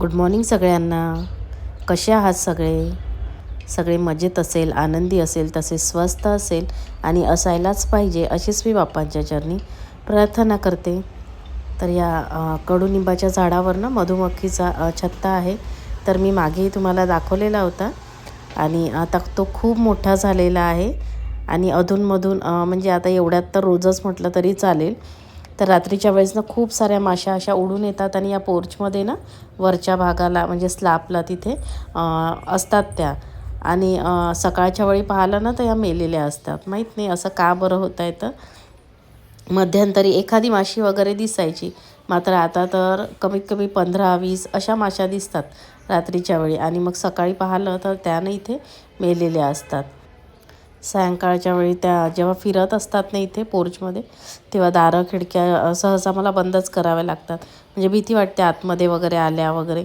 Good morning सगळ्यांना. कसे आहात सगळे? सगळे मजेत असेल आनंदी असेल तसे स्वस्थ असेल आणि असायलाच पाहिजे अशीच मी बाप्पांच्या चरणी प्रार्थना करते. तर या कडुनिंबाच्या झाडावर ना मधुमक्खीचा छत्ता आहे. तर मी मागेही तुम्हाला दाखवलेला होता. आणि आता तो खूप मोठा झालेला आहे. आणि अधूनमधून म्हणजे आता एवढ्यात तर रोजच म्हटलं तरी चालेल. तर रात्रीच्या वेळेस ना खूप साऱ्या माशा अशा उडून येतात आणि या पोर्चमध्ये ना वरच्या भागाला म्हणजे स्लॅपला तिथे असतात त्या. आणि सकाळच्या वेळी पाहिलं ना तर या मेलेल्या असतात. माहीत नाही असं का बरं होत आहे तर. मध्यंतरी एखादी माशी वगैरे दिसायची. मात्र आता तर कमीत कमी पंधरा वीस अशा माशा दिसतात रात्रीच्या वेळी. आणि मग सकाळी पाहिलं तर त्यानं इथे मेलेल्या असतात. सायंकाळच्या वेळी त्या जेव्हा फिरत असतात ना इथे पोर्चमध्ये तेव्हा दारं खिडक्या सहसा मला बंदच कराव्या लागतात. म्हणजे भीती वाटते आतमध्ये वगैरे आल्या वगैरे.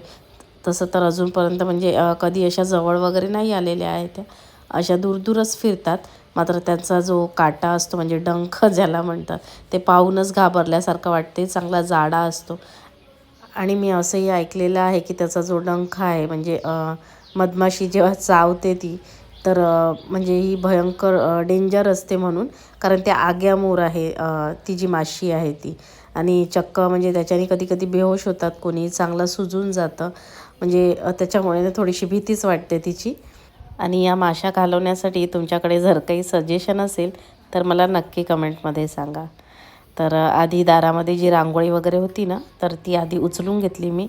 तसं तर अजूनपर्यंत म्हणजे कधी अशा जवळ वगैरे नाही आलेल्या आहेत त्या. अशा दूरदूरच फिरतात. मात्र त्यांचा जो काटा असतो म्हणजे डंख ज्याला म्हणतात ते पाहूनच घाबरल्यासारखं वाटते. चांगला जाडा असतो. आणि मी असंही ऐकलेलं आहे की त्याचा जो डंख आहे म्हणजे मधमाशी जेव्हा चावते ती तर म्हणजे ही भयंकर डेंजर असते म्हणून कारण त्या आग्यामोर आहे ती जी माशी आहे ती. आणि चक्क म्हणजे त्याच्याने कधी कधी बेहोश होतात कोणी चांगलं सुजून जातं. म्हणजे त्याच्यामुळे थोडीशी भीतीच वाटते तिची. आणि या माशा घालवण्यासाठी तुमच्याकडे जर काही सजेशन असेल तर मला नक्की कमेंटमध्ये सांगा. तर आधी दारामध्ये जी रांगोळी वगैरे होती ना तर ती आधी उचलून घेतली मी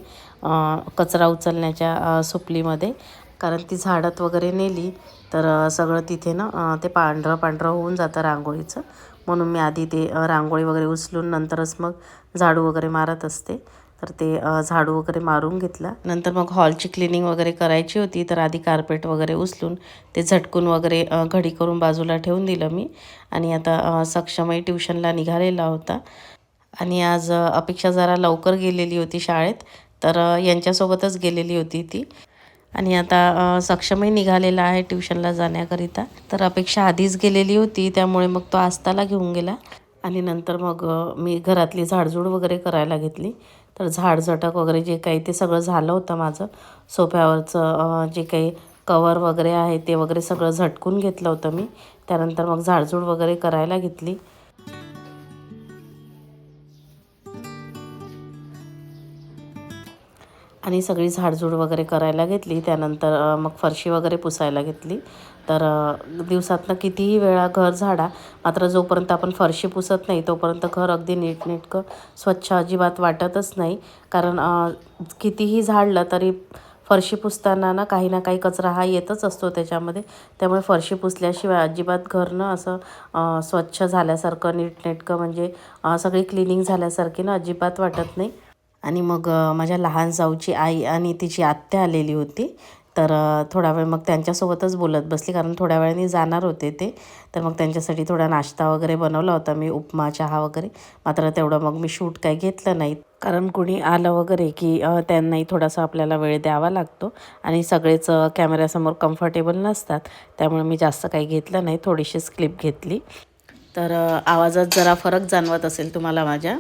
कचरा उचलण्याच्या सुपलीमध्ये. कारण ती झाडत वगैरे नेली तर सगळं तिथे ना ते पांढरं पांढरं होऊन जातं रांगोळीचं. म्हणून मी आधी ते रांगोळी वगैरे उचलून नंतरच मग झाडू वगैरे मारत असते. तर ते झाडू वगैरे मारून घेतला. नंतर मग हॉलची क्लिनिंग वगैरे करायची होती. तर आधी कार्पेट वगैरे उचलून ते झटकून वगैरे घडी करून बाजूला ठेवून दिलं मी. आणि आता सक्षमही ट्युशनला निघालेला होता. आणि आज अपेक्षा जरा लवकर गेलेली होती शाळेत. तर यांच्यासोबतच गेलेली होती ती. आणि आता सक्षमही निघालेला आहे ट्युशनला जाण्याकरिता. तर अपेक्षा आधीच गेलेली होती त्यामुळे मग तो आस्ताला घेऊन गेला. आणि नंतर मग मी घरातली झाडझूड वगैरे करायला घेतली. तर झाड झटक वगैरे जे काही ते सगळं झालं होतं माझं. सोफ्यावरचं जे काही कवर वगैरे आहे ते वगैरे सगळं झटकून घेतलं होतं मी. त्यानंतर मग झाडझूड वगैरे करायला घेतली. आणि सगळी झाडझूड वगैरे करायला घेतली. त्यानंतर मग फरशी वगैरे पुसायला घेतली. तर दिवसातनं कितीही वेळा घर झाडा मात्र जोपर्यंत आपण फरशी पुसत नाही तोपर्यंत घर अगदी नीटनेटकं स्वच्छ अजिबात वाटतच नाही. कारण कितीही झाडलं तरी फरशी पुसताना ना काही ना काही कचरा हा येतच असतो त्याच्यामध्ये. त्यामुळे फरशी पुसल्याशिवाय अजिबात घरनं असं स्वच्छ झाल्यासारखं नीटनेटकं म्हणजे सगळी क्लिनिंग झाल्यासारखी ना अजिबात वाटत नाही. आणि मग माझ्या लहान जाऊची आई आणि तिची आत्या आलेली होती. तर थोडा वेळ मग त्यांच्यासोबतच बोलत बसली. कारण थोड्या वेळाने जाणार होते ते. तर मग त्यांच्यासाठी थोडा नाश्ता वगैरे बनवला होता. मी उपमा चहा वगैरे. मात्र तेवढं मग मी शूट काही घेतलं नाही. कारण कुणी आलं वगैरे की त्यांनाही थोडासा आपल्याला वेळ द्यावा लागतो. आणि सगळेच कॅमेऱ्यासमोर कम्फर्टेबल नसतात. त्यामुळे मी जास्त काही घेतलं नाही. थोडीशीच क्लिप घेतली. तर आवाजात जरा फरक जाणवत असेल तुम्हाला माझ्या.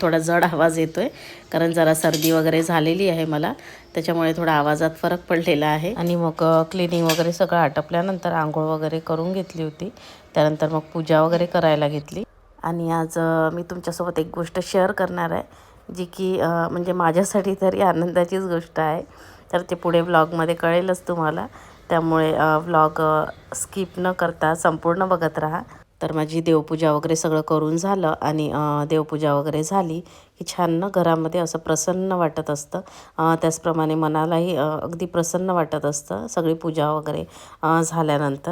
थोडा जड आवाज येतो आहे कारण जरा सर्दी वगैरे झालेली आहे मला त्याच्यामुळे थोडा आवाजात फरक पडलेला आहे. आणि मग क्लिनिंग वगैरे सगळं आटपल्यानंतर आंघोळ वगैरे करून घेतली होती त्यानंतर मग पूजा वगैरे करायला घेतली. आणि आज मी तुमच्यासोबत एक गोष्ट शेअर करणार आहे जी की म्हणजे माझ्यासाठी तरी आनंदाचीच गोष्ट आहे. तर ते पुढे ब्लॉगमध्ये कळेलच तुम्हाला. त्यामुळे व्लॉग स्किप न करता संपूर्ण बघत राहा. तर माझी देवपूजा वगैरे सगळं करून झालं आणि देवपूजा वगैरे झाली की छान ना घरामध्ये असं प्रसन्न वाटत असतं. त्याचप्रमाणे मनालाही अगदी प्रसन्न वाटत असतं सगळी पूजा वगैरे झाल्यानंतर.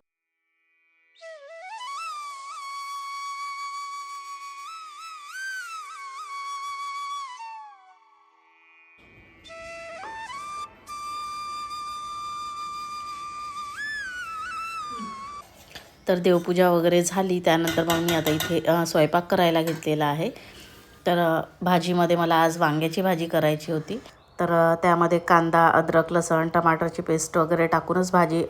तर देवपूजा वगैरे झाली. त्यानंतर मग मी आता इथे स्वयंपाक करायला घेतलेला आहे. तर भाजीमध्ये मला आज वांग्याची भाजी करायची होती. तर त्यामध्ये कांदा अद्रक लसण टमाटरची पेस्ट वगैरे टाकूनच भाजी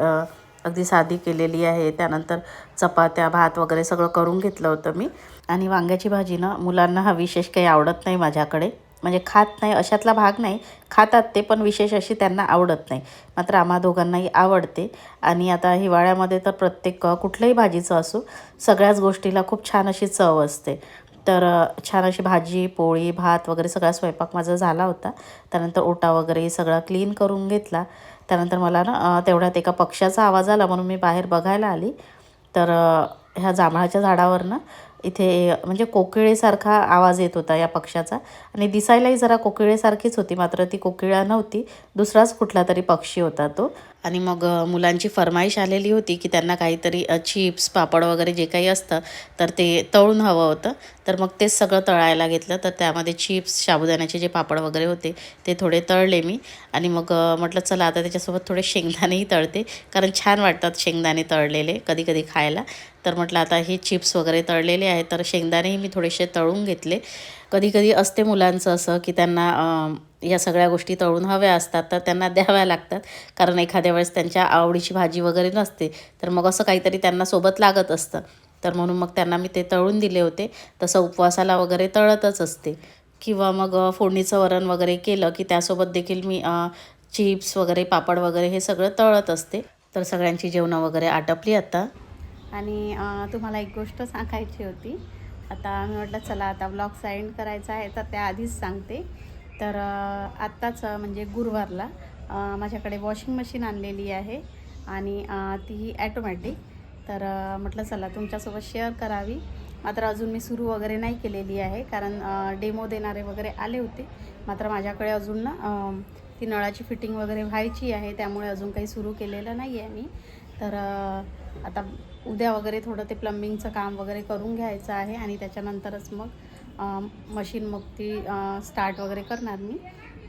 अगदी साधी केलेली आहे. त्यानंतर चपात्या भात वगैरे सगळं करून घेतलं होतं मी. आणि वांग्याची भाजी ना मुलांना हा विशेष काही आवडत नाही माझ्याकडे. म्हणजे खात नाही अशातला भाग नाही. खातात ते पण विशेष अशी त्यांना आवडत नाही. मात्र आम्हा दोघांनाही आवडते. आणि आता हिवाळ्यामध्ये तर प्रत्येक कुठल्याही भाजीचं असो सगळ्याच गोष्टीला खूप छान अशी चव असते. तर छान अशी भाजी पोळी भात वगैरे सगळा स्वयंपाक माझा झाला होता. त्यानंतर ओटा वगैरे सगळा क्लीन करून घेतला. त्यानंतर मला ना तेवढ्यात एका पक्ष्याचा आवाज आला म्हणून मी बाहेर बघायला आली. तर ह्या जांभळाच्या झाडावरनं इथे म्हणजे कोकिळेसारखा आवाज येत होता या पक्ष्याचा. आणि दिसायलाही जरा कोकिळेसारखीच होती मात्र ती कोकिळा नव्हती. दुसराच कुठला तरी पक्षी होता तो. आणि मग मुलांची फरमाईश आलेली होती की त्यांना काहीतरी चिप्स पापड वगैरे जे काही असतं तर ते तळून हवं होतं. तर मग तेच सगळं तळायला घेतलं. तर त्यामध्ये चिप्स साबुदाण्याचे जे पापड वगैरे होते ते थोडे तळले मी. आणि मग म्हटलं चला आता त्याच्यासोबत थोडे शेंगदाणेही तळते. कारण छान वाटतात शेंगदाणे तळलेले कधी कधी खायला. तर म्हटलं आता हे चिप्स वगैरे तळलेले आहेत तर शेंगदाणेही मी थोडेसे तळून घेतले. कधी कधी असते मुलांचं असं की त्यांना या सगळ्या गोष्टी तळून हव्या असतात तर त्यांना द्याव्या लागतात. कारण एखाद्या वेळेस त्यांच्या आवडीची भाजी वगैरे नसते तर मग असं काहीतरी त्यांना सोबत लागत असतं. तर म्हणून मग त्यांना मी ते तळून दिले होते. तसं उपवासाला वगैरे तळतच असते. किंवा मग फोडणीचं वरण वगैरे केलं की त्यासोबत देखील मी चिप्स वगैरे पापड वगैरे हे सगळं तळत असते. तर सगळ्यांची जेवणं वगैरे आटपली आता. आणि तुम्हाला एक गोष्ट सांगायची होती. आता मी म्हटलं चला आता ब्लॉग साईंड करायचा आहे तर त्याआधीच सांगते. तर आत्ताच म्हणजे गुरुवारला माझ्याकडे वॉशिंग मशीन आणलेली आहे आणि ती ॲटोमॅटिक तर म्हटलं चला तुमच्यासोबत शेअर करावी. मात्र अजून मी सुरू वगैरे नाही केलेली आहे कारण डेमो देणारे वगैरे आले होते. मात्र माझ्याकडे अजून ना ती नळाची फिटिंग वगैरे व्हायची आहे त्यामुळे अजून काही सुरू केलेलं नाही आहे मी. तर आता उद्या वगैरे थोडं ते प्लंबिंगचं काम वगैरे करून घ्यायचं आहे आणि त्याच्यानंतरच मग मशीन मग ती स्टार्ट वगैरे करणार मी.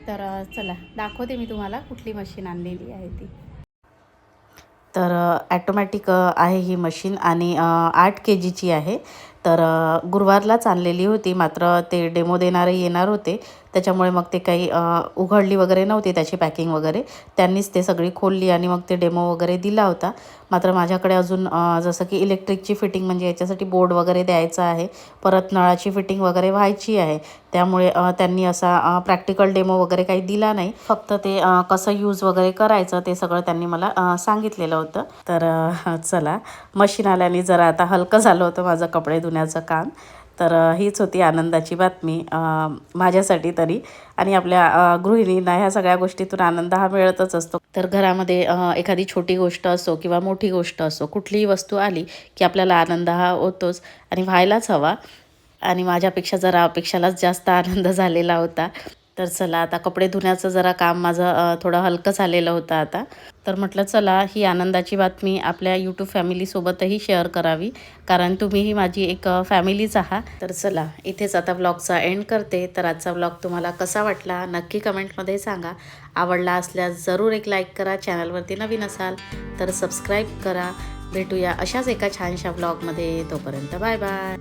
तर चला दाखवते मी तुम्हाला कुठली मशीन आणलेली आहे ती. तर ॲटोमॅटिक आहे ही मशीन आणि आठ के जीची आहे. तर गुरुवारलाच आणलेली होती. मात्र ते डेमो देणारे येणार होते. त्याच्यामुळे मग ते काही उघडली वगैरे नव्हती त्याची पॅकिंग वगैरे. त्यांनीच ते सगळी खोलली आणि मग ते डेमो वगैरे दिला होता. मात्र माझ्याकडे अजून जसं की इलेक्ट्रिकची फिटिंग म्हणजे याच्यासाठी बोर्ड वगैरे द्यायचा आहे. परत नळाची फिटिंग वगैरे व्हायची आहे. त्यामुळे त्यांनी असा प्रॅक्टिकल डेमो वगैरे काही दिला नाही. फक्त ते कसं यूज वगैरे करायचं ते सगळं त्यांनी मला सांगितलेलं होतं. तर चला मशीन आल्याने जरा आता हलकं झालं होतं माझं कपडे धुण्याचं काम. तर हीच होती आनंदाची बातमी. माझ्यासाठी तरी आणि आपल्या गृहिणींना ह्या सगळ्या गोष्टीतून आनंद हा मिळतच असतो. तर घरामध्ये एखादी छोटी गोष्ट असो किंवा मोठी गोष्ट असो कुठलीही वस्तू आली की आपल्याला आनंद हा होतोच आणि व्हायलाच हवा. आणि माझ्यापेक्षा जरा अपेक्षालाच जास्त आनंद झालेला होता. तर चला आता कपडे धुण्याचं जरा काम माझं थोडं हलकं झालेलं होतं आता. तर म्हटलं चला ही आनंदाची बातमी आपल्या यूट्यूब फॅमिलीसोबतही शेअर करावी. कारण तुम्हीही माझी एक फॅमिलीच आहात. तर चला इथेच आता ब्लॉगचा एंड करते. तर आजचा ब्लॉग तुम्हाला कसा वाटला नक्की कमेंटमध्ये सांगा. आवडला असल्यास जरूर एक लाईक करा. चॅनलवरती नवीन असाल तर सबस्क्राईब करा. भेटूया अशाच एका छानशा ब्लॉगमध्ये तोपर्यंत बाय बाय